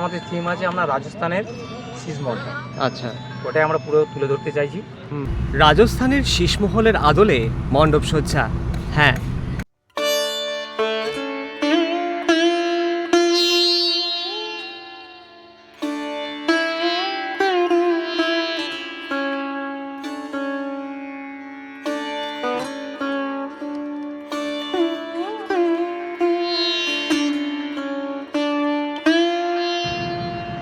আমাদের থিম আছে আমরা রাজস্থানের আচ্ছা। ওটাই আমরা পুরো তুলে ধরতে চাইছি। রাজস্থানের শীষমহলের আদলে মণ্ডপ সজ্জা। হ্যাঁ।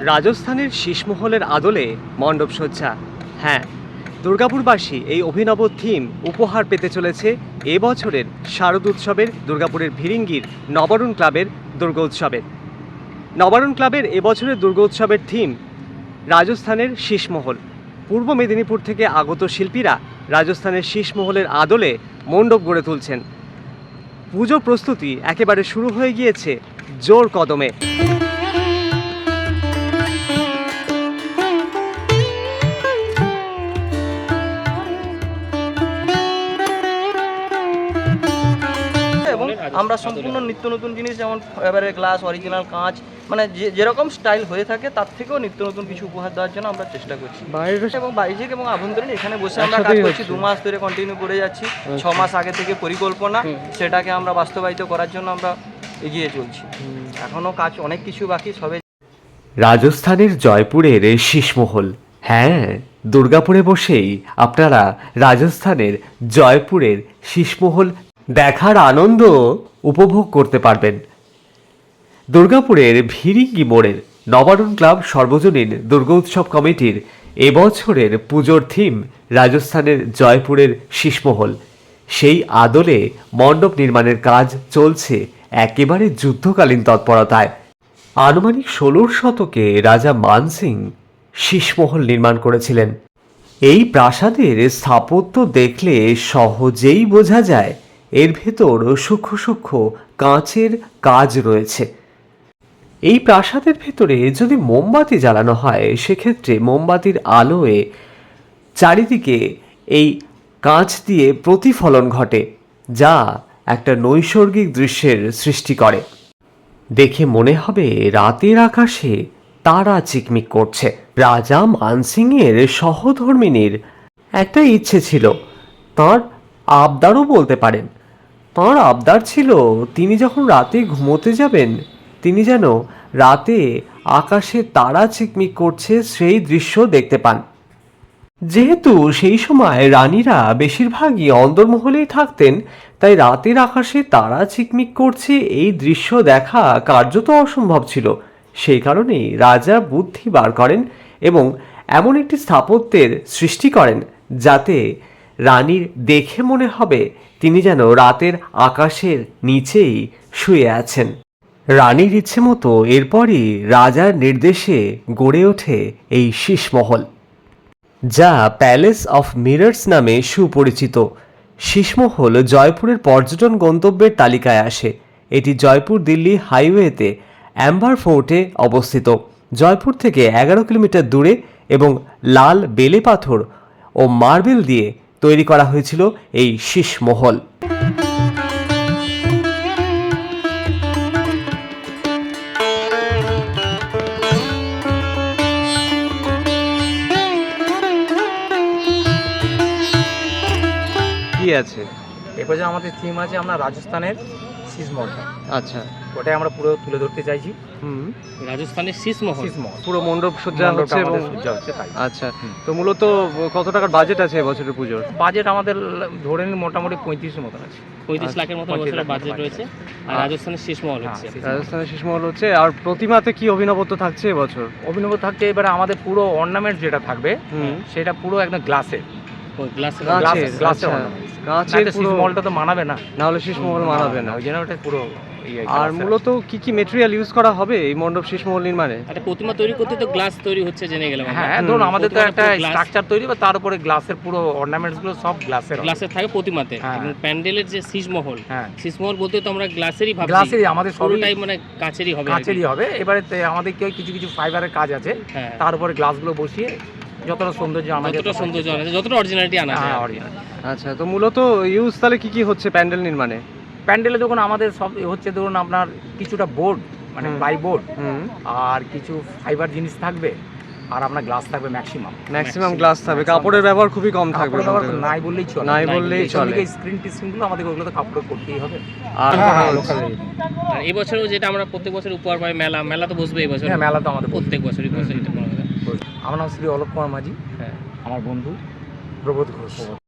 রাজস্থানের শীষমহলের আদলে মণ্ডপ সজ্জা। হ্যাঁ দুর্গাপুরবাসী এই অভিনব থিম উপহার পেতে চলেছে এবছরের শারদ উৎসবের দুর্গাপুরের ভিরিঙ্গির নবরণ ক্লাবের দুর্গোৎসবের। নবরণ ক্লাবের এবছরের দুর্গোৎসবের থিম রাজস্থানের শীষমহল। পূর্ব মেদিনীপুর থেকে আগত শিল্পীরা রাজস্থানের শীষমহলের আদলে মণ্ডপ গড়ে তুলছেন। পুজো প্রস্তুতি একেবারে শুরু হয়ে গিয়েছে জোর কদমে। আমরা সম্পূর্ণ নিত্য নতুন জিনিস যেমন এবারে গ্লাস অরিজিনাল কাঁচ মানে যে যেরকম স্টাইল হয়ে থাকে তার থেকেও নিত্য নতুন কিছু উপহার দেওয়ার জন্য আমরা চেষ্টা করছি। এবং বাহ্যিক এবং আভ্যন্তরীণ এখানে বসে আমরা কাজ করছি দু মাস ধরে কন্টিনিউ করে যাচ্ছি ছ মাস আগে থেকে পরিকল্পনা সেটাকে আমরা বাস্তবায়িত করার জন্য আমরা এগিয়ে চলছি। এখনও কাজ অনেক কিছু বাকি সবে রাজস্থানের জয়পুরের শীষমহল হ্যাঁ দুর্গাপুরে বসেই আপনারা রাজস্থানের জয়পুরের শীষমহল দেখার আনন্দ উপভোগ করতে পারবেন। দুর্গাপুরের ভিরিঙ্গি মোড়ের নবারণ ক্লাব সর্বজনীন দুর্গোৎসব কমিটির এবছরের পুজোর থিম রাজস্থানের জয়পুরের শীষমহল সেই আদলে মণ্ডপ নির্মাণের কাজ চলছে একেবারে যুদ্ধকালীন তৎপরতায়। আনুমানিক ষোলোর শতকে রাজা মানসিং শীষমহল নির্মাণ করেছিলেন। এই প্রাসাদের স্থাপত্য দেখলে সহজেই বোঝা যায় এর ভেতর সূক্ষ্ম সূক্ষ্ম কাঁচের কাজ রয়েছে। এই প্রাসাদের ভেতরে যদি মোমবাতি জ্বালানো হয়, সেক্ষেত্রে মোমবাতির আলোয় চারিদিকে এই কাঁচ দিয়ে প্রতিফলন ঘটে, যা একটা নৈসর্গিক দৃশ্যের সৃষ্টি করে। দেখে মনে হবে রাতের আকাশে তারা চিকমিক করছে। রাজা মানসিংয়ের সহধর্মিনীর একটা ইচ্ছে ছিল, তার আবদারও বলতে পারেন। তাঁর আবদার ছিল, তিনি যখন রাতে ঘুমোতে যাবেন, তিনি যেন রাতে আকাশে তারা চিকমিক করছে সেই দৃশ্য দেখতে পান। যেহেতু সেই সময় রানীরা বেশিরভাগই অন্দরমহলেই থাকতেন, তাই রাতের আকাশে তারা চিকমিক করছে এই দৃশ্য দেখা কার্যত অসম্ভব ছিল। সেই কারণেই রাজা বুদ্ধি বার করেন এবং এমন একটি স্থাপত্যের সৃষ্টি করেন, যাতে রানীর দেখে মনে হবে তিনি যেন রাতের আকাশের নিচেই শুয়ে আছেন। রানীর ইচ্ছে মতো এরপরই রাজার নির্দেশে গড়ে ওঠে এই শীষমহল, যা প্যালেস অফ মিরর্স নামে সুপরিচিত। শীষমহল জয়পুরের পর্যটন গন্তব্যের তালিকায় আসে। এটি জয়পুর দিল্লি হাইওয়েতে অ্যাম্বার ফোর্টে অবস্থিত। জয়পুর থেকে এগারো কিলোমিটার দূরে এবং লাল বেলে পাথর ও মার্বেল দিয়ে তৈরি করা হয়েছিল এই শীষমহল কি আছে? এবছর আমাদের থিম আছে আমরা রাজস্থানের সিজমহলটা আচ্ছা। ওটাই আমরা পুরো তুলে ধরতে চাইছি। রাজস্থানের শীষমহল পুরো মণ্ডপ সজ্জা হচ্ছে এবং আচ্ছা। তো মূলত কত টাকার বাজেট আছে এবছরের পুজোর? বাজেট আমাদের ধরে নিন মোটামুটি পঁয়ত্রিশের মতন আছে। পঁয়ত্রিশ আচ্ছা, লাখের মতো বছরের বাজেট রয়েছে। আর আর- রাজস্থানের শীষমহল হ্যাঁ, হচ্ছে। শীষমহল। রাজস্থানের শীষমহল হচ্ছে। আর প্রতিমাতে কি অভিনবত্ব থাকছে এবছর? অভিনব থাকছে এবারে আমাদের পুরো অর্নামেন্ট যেটা থাকবে হুম। সেটা পুরো একদম গ্লাসের গ্লাসের গ্লাসের গ্লাসের ornaments। কাঁচের না, পুরো মলটা তো মানাবে না। না হলে শীষমহল মানাবে না ওই জন্য ওটা পুরো ইয়ে আর মূলত কি কি মেটেরিয়াল ইউজ করা হবে এই মণ্ডপ নির্মাণে? একটা প্রতিমা তৈরি করতে তো গ্লাস তৈরি হচ্ছে জেনে গেলাম হ্যাঁ ধরুন আমাদের তো একটা স্ট্রাকচার তৈরি বা তার উপরে গ্লাসের পুরো অর্নামেন্টসগুলো সব গ্লাসের গ্লাসের থাকে প্রতিমাতে। হ্যাঁ। প্যান্ডেলের যে শীষমহল হ্যাঁ। শীষমহল বলতে তো আমরা গ্লাসেরই ভাবছি। গ্লাসেরই আমাদের মানে কাচেরই হবে আর হবে। এবারে আমাদের কি কিছু কিছু ফাইবারের কাজ আছে। হ্যাঁ। তার উপরে গ্লাসগুলো বসিয়ে যতটা সৌন্দর্য আনা যতটা সৌন্দর্য আনা যায়, যতটা অরিজিনালিটি আনা যায়। হ্যাঁ আচ্ছা তো মূলত ইউজ তাহলে কি কি হচ্ছে প্যান্ডেল নির্মাণে? প্যান্ডেলে যখন আমাদের সব হচ্ছে ধরুন আপনার কিছুটা বোর্ড মানে। প্লাই বোর্ড আর কিছু ফাইবার জিনিস থাকবে আর আপনার গ্লাস থাকবে ম্যাক্সিমাম ম্যাক্সিমাম গ্লাস থাকবে কাপড়ের ব্যবহার খুবই কম থাকবে। নাই বললেই চলে। নাই বললেই চলে। স্ক্রিন টিস্ক্রিনগুলো আমাদের ওগুলো তো কাপড়ে করতেই হবে। আর হ্যাঁ, হ্যাঁ। আর এবছরও যেটা আমরা প্রত্যেক বছর উপহার পাই মেলা মেলা তো বসবে এবছর। হ্যাঁ মেলা তো আমাদের প্রত্যেক বছরই বসে এটা। হয়। আমার নাম শ্রী অলোক কুমার মাঝি। হ্যাঁ। আমার বন্ধু প্রবোধ ঘোষ।